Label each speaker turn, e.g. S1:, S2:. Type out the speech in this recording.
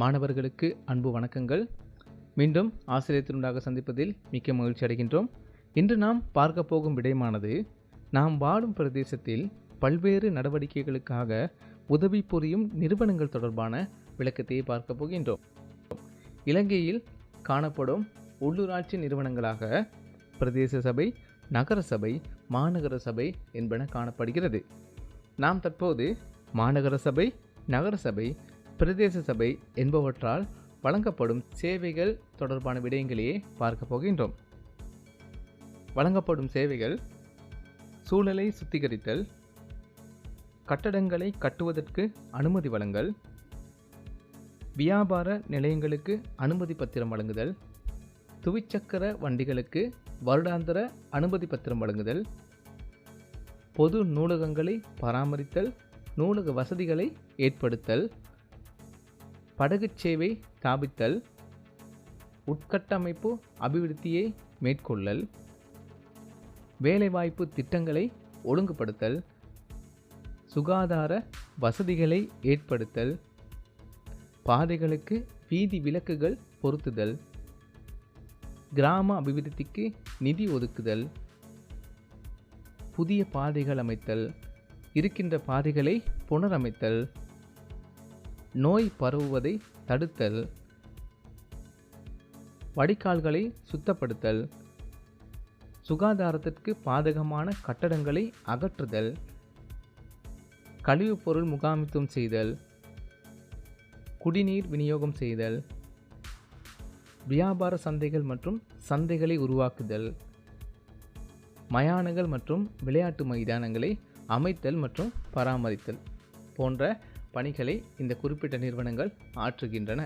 S1: மாணவர்களுக்கு அன்பு வணக்கங்கள். மீண்டும் ஆசிரியத்தினுடாக சந்திப்பதில் மிக்க மகிழ்ச்சி அடைகின்றோம். இன்று நாம் பார்க்க போகும் விடயமானது நாம் வாழும் பிரதேசத்தில் பல்வேறு நடவடிக்கைகளுக்காக உதவி புரியும் நிறுவனங்கள் தொடர்பான விளக்கத்தை பார்க்க போகின்றோம். இலங்கையில் காணப்படும் உள்ளூராட்சி நிறுவனங்களாக பிரதேச சபை நகர சபை மாநகர சபை என்பன காணப்படுகிறது. நாம் தற்போது மாநகர சபை நகர சபை பிரதேச சபை என்பவற்றால் வழங்கப்படும் சேவைகள் தொடர்பான விடயங்களையே பார்க்க போகின்றோம். வழங்கப்படும் சேவைகள் சூழலை சுத்திகரித்தல் கட்டடங்களை கட்டுவதற்கு அனுமதி வழங்கல் வியாபார நிலையங்களுக்கு அனுமதி பத்திரம் வழங்குதல் துவிச்சக்கர வண்டிகளுக்கு வருடாந்திர அனுமதி பத்திரம் வழங்குதல் பொது நூலகங்களை பராமரித்தல் நூலக வசதிகளை ஏற்படுத்தல் படகுச் சேவை ஸ்தாபித்தல் உட்கட்டமைப்பு அபிவிருத்தியை மேற்கொள்ளல் வேலைவாய்ப்பு திட்டங்களை ஒழுங்குபடுத்தல் சுகாதார வசதிகளை ஏற்படுத்தல் பாதைகளுக்கு வீதி விளக்குகள் பொருத்துதல் கிராம அபிவிருத்திக்கு நிதி ஒதுக்குதல் புதிய பாதைகள் அமைத்தல் இருக்கின்ற பாதைகளை புனரமைத்தல் நோய் பரவுவதை தடுத்தல். வடிகால்களை சுத்தப்படுத்தல். சுகாதாரத்திற்கு பாதகமான கட்டடங்களை அகற்றுதல். கழிவுப் பொருள் முகாமித்துவம் செய்தல். குடிநீர் விநியோகம் செய்தல். வியாபார சந்தைகள் மற்றும் சந்தைகளை உருவாக்குதல். மயானங்கள் மற்றும் விளையாட்டு மைதானங்களை அமைத்தல் மற்றும் பராமரித்தல் போன்ற பணிகளை இந்த குறிப்பிட்ட நிறுவனங்கள் ஆற்றுகின்றன.